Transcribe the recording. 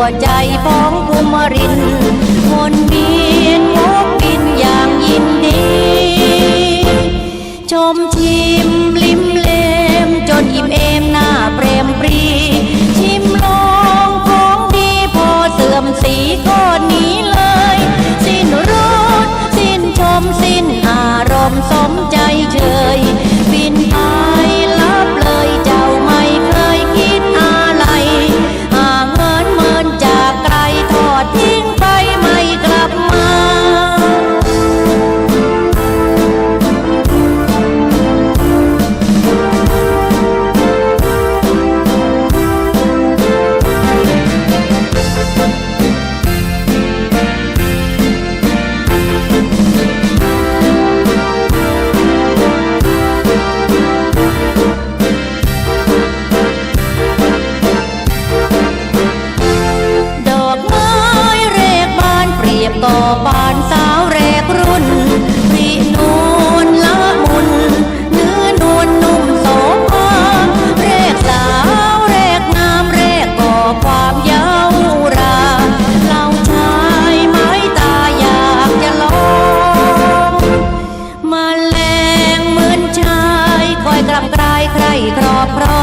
วใจของภูมิรินวนเวียนวกกินอย่างยินดี ชมชิมลิ้มเลมจนอิ่มเอมหน้าเปรมปรี ชิมลองของดีพอเสื่อมสีก็ добро.